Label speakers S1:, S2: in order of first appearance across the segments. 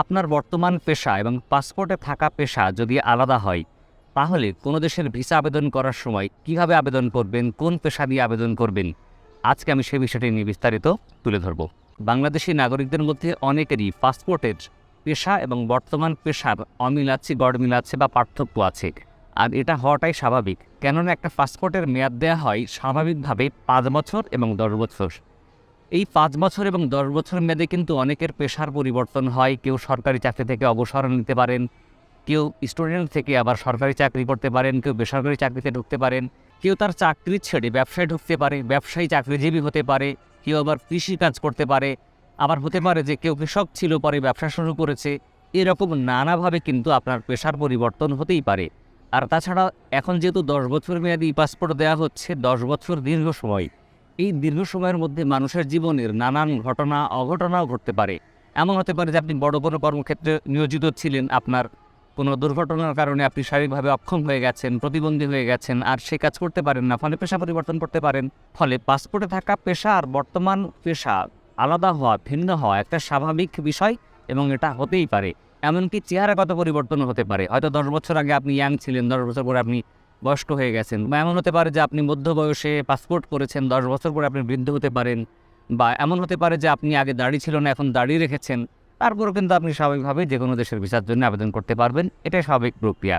S1: আপনার বর্তমান পেশা এবং পাসপোর্টে থাকা পেশা যদি আলাদা হয়, তাহলে কোনো দেশের ভিসা আবেদন করার সময় কীভাবে আবেদন করবেন, কোন পেশা দিয়ে আবেদন করবেন, আজকে আমি সেই বিষয়টি নিয়ে বিস্তারিত তুলে ধরব। বাংলাদেশি নাগরিকদের মধ্যে অনেকেরই পাসপোর্টের পেশা এবং বর্তমান পেশার অমিল আছে, গড়মিল আছে বা পার্থক্য আছে। আর এটা হওয়াটাই স্বাভাবিক। কেননা একটা পাসপোর্টের মেয়াদ দেওয়া হয় স্বাভাবিকভাবে পাঁচ বছর এবং দশ বছর। এই পাঁচ বছর এবং দশ বছর মেয়াদে কিন্তু অনেকের পেশার পরিবর্তন হয়। কেউ সরকারি চাকরি থেকে অবসর নিতে পারেন, কেউ স্টুডেন্ট থেকে আবার সরকারি চাকরি করতে পারেন, কেউ বেসরকারি চাকরিতে ঢুকতে পারেন, কেউ তার চাকরি ছেড়ে ব্যবসায় ঢুকতে পারে, ব্যবসায়ী চাকরিজীবী হতে পারে, কেউ আবার কৃষি কাজ করতে পারে। আবার হতে পারে যে কেউ কৃষক ছিল, পরে ব্যবসা শুরু করেছে। এরকম নানাভাবে কিন্তু আপনার পেশার পরিবর্তন হতেই পারে। আর তাছাড়া এখন যেহেতু দশ বছর মেয়াদি পাসপোর্ট দেওয়া হচ্ছে, দশ বছর দীর্ঘ সময়। এই দীর্ঘ সময়ের মধ্যে মানুষের জীবনের নানান ঘটনা, অঘটনাও ঘটতে পারে। এমন হতে পারে যে আপনি বড় কোনো কর্মক্ষেত্রে নিয়োজিত ছিলেন, আপনার কোনো দুর্ঘটনার কারণে আপনি শারীরিকভাবে অক্ষম হয়ে গেছেন, প্রতিবন্ধী হয়ে গেছেন, আর সে কাজ করতে পারেন না, ফলে পেশা পরিবর্তন করতে পারেন। ফলে পাসপোর্টে থাকা পেশা আর বর্তমান পেশা আলাদা হওয়া, ভিন্ন হওয়া একটা স্বাভাবিক বিষয় এবং এটা হতেই পারে। এমনকি চেহারাগত পরিবর্তন হতে পারে। হয়তো দশ বছর আগে আপনি ইয়াং ছিলেন, দশ বছর পরে আপনি বয়স্ক হয়ে গেছেন বা এমন হতে পারে যে আপনি মধ্য বয়সে পাসপোর্ট করেছেন, দশ বছর পরে আপনি বৃদ্ধ হতে পারেন বা এমন হতে পারে যে আপনি আগে দাড়ি ছিল না, এখন দাড়ি রেখেছেন, তারপরেও কিন্তু আপনি স্বাভাবিকভাবে যে কোনো দেশের ভিসার জন্য আবেদন করতে পারবেন। এটাই স্বাভাবিক প্রক্রিয়া।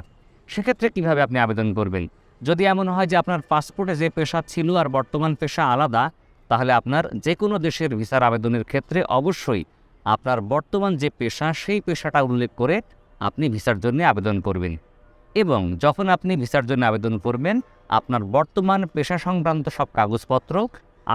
S1: সেক্ষেত্রে কীভাবে আপনি আবেদন করবেন? যদি এমন হয় যে আপনার পাসপোর্টে যে পেশা ছিল আর বর্তমান পেশা আলাদা, তাহলে আপনার যে কোনো দেশের ভিসার আবেদনের ক্ষেত্রে অবশ্যই আপনার বর্তমান যে পেশা, সেই পেশাটা উল্লেখ করে আপনি ভিসার জন্য আবেদন করবেন। এবং যখন আপনি ভিসার জন্য আবেদন করবেন, আপনার বর্তমান পেশা সংক্রান্ত সব কাগজপত্র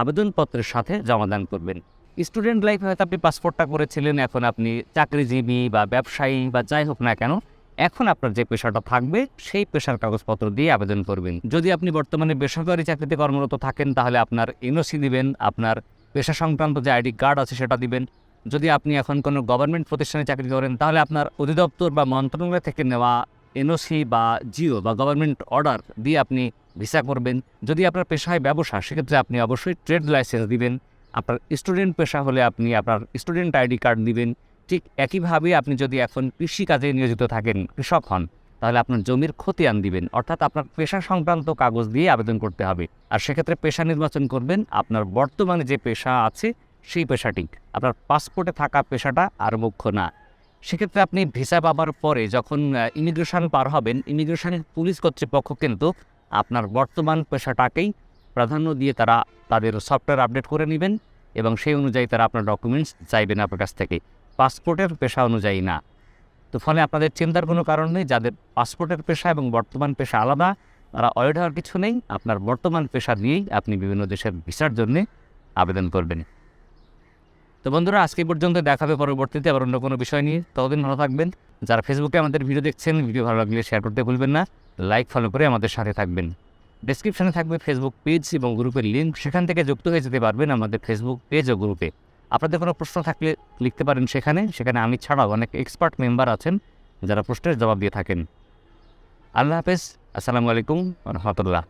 S1: আবেদনপত্রের সাথে জমাদান করবেন। স্টুডেন্ট লাইফে হয়তো আপনি পাসপোর্টটা করেছিলেন, এখন আপনি চাকরিজীবী বা ব্যবসায়ী বা যাই হোক না কেন, এখন আপনার যে পেশাটা থাকবে, সেই পেশার কাগজপত্র দিয়ে আবেদন করবেন। যদি আপনি বর্তমানে বেসরকারি চাকরিতে কর্মরত থাকেন, তাহলে আপনার এনওসি দিবেন, আপনার পেশা সংক্রান্ত যে আইডি কার্ড আছে সেটা দিবেন। যদি আপনি এখন কোনো গভর্নমেন্ট প্রতিষ্ঠানে চাকরি করেন, তাহলে আপনার অধিদপ্তর বা মন্ত্রণালয় থেকে নেওয়া এনওসি বা জিও বা গভর্নমেন্ট অর্ডার দিয়ে আপনি ভিসা করবেন। যদি আপনার পেশায় ব্যবসা, সেক্ষেত্রে আপনি অবশ্যই ট্রেড লাইসেন্স দিবেন। আপনার স্টুডেন্ট পেশা হলে আপনি আপনার স্টুডেন্ট আইডি কার্ড দিবেন। ঠিক একইভাবে আপনি যদি এখন কৃষিকাজে নিয়োজিত থাকেন, কৃষক হন, তাহলে আপনার জমির খতিয়ান দিবেন। অর্থাৎ আপনার পেশা সংক্রান্ত কাগজ দিয়ে আবেদন করতে হবে। আর সেক্ষেত্রে পেশা নির্বাচন করবেন, আপনার বর্তমানে যে পেশা আছে, সেই পেশাটি। আপনার পাসপোর্টে থাকা পেশাটা আর মুখ্য না। সেক্ষেত্রে আপনি ভিসা পাবার পরে যখন ইমিগ্রেশন পার হবেন ইমিগ্রেশনের পুলিশ কর্তৃপক্ষ কিন্তু আপনার বর্তমান পেশাটাকেই প্রাধান্য দিয়ে তারা তাদের সফটওয়্যার আপডেট করে নেবেন এবং সেই অনুযায়ী তারা আপনার ডকুমেন্টস চাইবেন আপনার কাছ থেকে। পাসপোর্টের পেশা অনুযায়ী না। তো ফলে আপনাদের চিন্তার কোনো কারণ নেই, যাদের পাসপোর্টের পেশা এবং বর্তমান পেশা আলাদা, তারা অয়েড হওয়ার কিছু নেই, আপনার বর্তমান পেশা নিয়েই আপনি বিভিন্ন দেশের ভিসার জন্যে আবেদন করবেন। তো বন্ধুরা, আজকে পর্যন্ত দেখাবে পরবর্তীতে আবার অন্য কোনো বিষয় নিয়ে। ততদিন ভালো থাকবেন। যারা ফেসবুকে আমাদের ভিডিও দেখছেন ভিডিও ভালো লাগলে শেয়ার করতে ভুলবেন না। লাইক ফলো করে আমাদের সাথে থাকবেন। ডেসক্রিপশনে থাকবে ফেসবুক পেজ এবং গ্রুপের লিঙ্ক সেখান থেকে যুক্ত হয়ে যেতে পারবেন আমাদের ফেসবুক পেজ ও গ্রুপে আপনাদের কোনো প্রশ্ন থাকলে লিখতে পারেন সেখানে। সেখানে আমি ছাড়াও অনেক এক্সপার্ট মেম্বার আছেন, যারা প্রশ্নের জবাব দিয়ে থাকেন। আল্লাহ হাফেজ। আসসালামু আলাইকুম রহমতুল্লাহ।